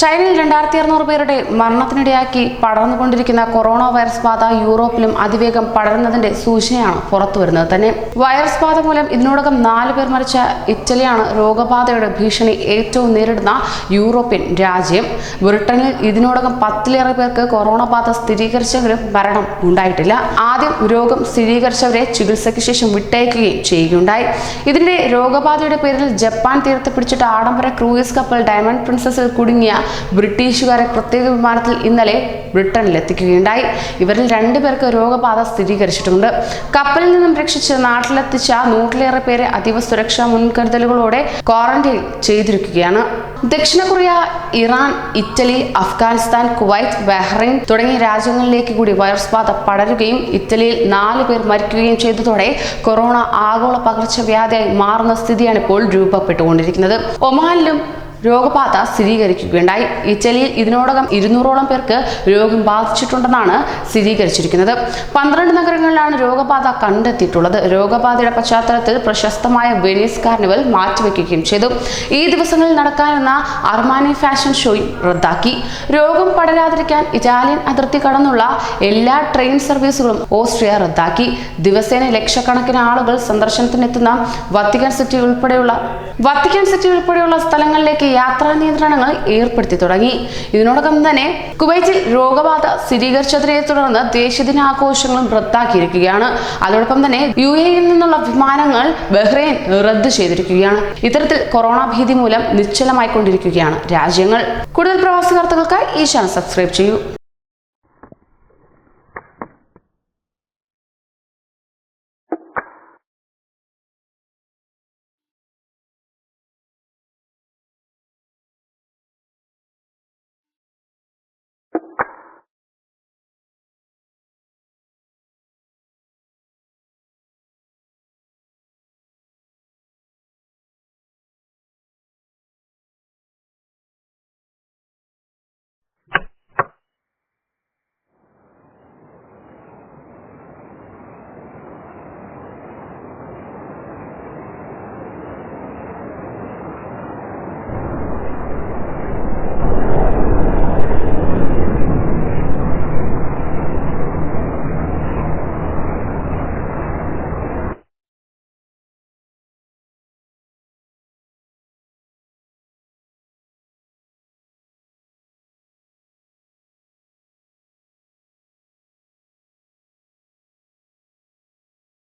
ചൈനയിൽ രണ്ടായിരത്തി അറുന്നൂറ് പേരുടെ മരണത്തിനിടയാക്കി പടർന്നുകൊണ്ടിരിക്കുന്ന കൊറോണ വൈറസ് ബാധ യൂറോപ്പിലും അതിവേഗം പടരുന്നതിന്റെ സൂചനയാണ് പുറത്തുവരുന്നത് തന്നെ. വൈറസ് ബാധ മൂലം ഇതിനോടകം നാല് പേർ മരിച്ച ഇറ്റലിയാണ് രോഗബാധയുടെ ഭീഷണി ഏറ്റവും നേരിടുന്ന യൂറോപ്യൻ രാജ്യം. ബ്രിട്ടനിൽ ഇതിനോടകം പത്തിലേറെ പേർക്ക് കൊറോണ ബാധ സ്ഥിരീകരിച്ചെങ്കിലും മരണം ഉണ്ടായിട്ടില്ല. ആദ്യം രോഗം സ്ഥിരീകരിച്ചവരെ ചികിത്സയ്ക്ക് ശേഷം വിട്ടയക്കുകയും ചെയ്യുകയുണ്ടായി. ഇതിന്റെ രോഗബാധയുടെ പേരിൽ ജപ്പാൻ തീരത്ത് പിടിച്ചിട്ട് ആഡംബര ക്രൂയിസ് കപ്പൽ ഡയമണ്ട് പ്രിൻസസിൽ കുടുങ്ങിയ ബ്രിട്ടീഷുകാരെ പ്രത്യേക വിമാനത്തിൽ ഇന്നലെ ബ്രിട്ടനിൽ എത്തിക്കുകയുണ്ടായി ഇവരിൽ രണ്ടുപേർക്ക് രോഗബാധ സ്ഥിരീകരിച്ചിട്ടുണ്ട്. കപ്പലിൽ നിന്നും രക്ഷിച്ച് നാട്ടിലെത്തിച്ച നൂറിലേറെ പേരെ അതീവ സുരക്ഷാ മുൻകരുതലുകളോടെ ക്വാറന്റൈൻ ചെയ്തിരിക്കുകയാണ്. ദക്ഷിണ Korea Iran Italy Afghanistan Kuwait Bahrain തുടങ്ങിയ രാജ്യങ്ങളിലേക്ക് കൂടി വൈറസ് ബാധ പടരുകയും ഇറ്റലിയിൽ നാല് പേർ മരിക്കുകയും ചെയ്തതോടെ കൊറോണ ആഗോള പകർച്ചവ്യാധിയായി മാറുന്ന സ്ഥിതിയാണ് ഇപ്പോൾ രൂപപ്പെട്ടുകൊണ്ടിരിക്കുന്നത്. ഒമാനിലും രോഗബാധ സ്ഥിരീകരിക്കുകയുണ്ടായി. ഇറ്റലിയിൽ ഇതിനോടകം ഇരുന്നൂറോളം പേർക്ക് രോഗം ബാധിച്ചിട്ടുണ്ടെന്നാണ് സ്ഥിരീകരിച്ചിരിക്കുന്നത്. പന്ത്രണ്ട് നഗരങ്ങളിലാണ് രോഗബാധ കണ്ടെത്തിയിട്ടുള്ളത്. രോഗബാധയുടെ പശ്ചാത്തലത്തിൽ പ്രശസ്തമായ വെനീസ് കാർണിവൽ മാറ്റിവെക്കുകയും ചെയ്തു. ഈ ദിവസങ്ങളിൽ നടക്കാനെന്ന അർമാനി ഫാഷൻ ഷോയും റദ്ദാക്കി. രോഗം പടരാതിരിക്കാൻ ഇറ്റാലിയൻ അതിർത്തി കടന്നുള്ള എല്ലാ ട്രെയിൻ സർവീസുകളും ഓസ്ട്രിയ റദ്ദാക്കി. ദിവസേന ലക്ഷക്കണക്കിന് ആളുകൾ സന്ദർശനത്തിനെത്തുന്ന വത്തിക്കാൻ സിറ്റി ഉൾപ്പെടെയുള്ള വത്തിക്കാൻ സിറ്റി ഉൾപ്പെടെയുള്ള സ്ഥലങ്ങളിലേക്ക് യാത്രാ നിയന്ത്രണങ്ങൾ ഏർപ്പെടുത്തി തുടങ്ങി. ഇതിനോടകം തന്നെ കുവൈറ്റിൽ രോഗബാധ സ്ഥിരീകരിച്ചതിനെ തുടർന്ന് ദേശീയദിനാഘോഷങ്ങളും റദ്ദാക്കിയിരിക്കുകയാണ്. അതോടൊപ്പം തന്നെ യു എയിൽ നിന്നുള്ള വിമാനങ്ങൾ ബഹ്റൈൻ റദ്ദ് ചെയ്തിരിക്കുകയാണ്. ഇത്തരത്തിൽ കൊറോണ ഭീതി മൂലം നിശ്ചലമായിക്കൊണ്ടിരിക്കുകയാണ് രാജ്യങ്ങൾ. കൂടുതൽ പ്രവാസി വാർത്തകൾക്കായി ഈ ചാനൽ സബ്സ്ക്രൈബ് ചെയ്യൂ.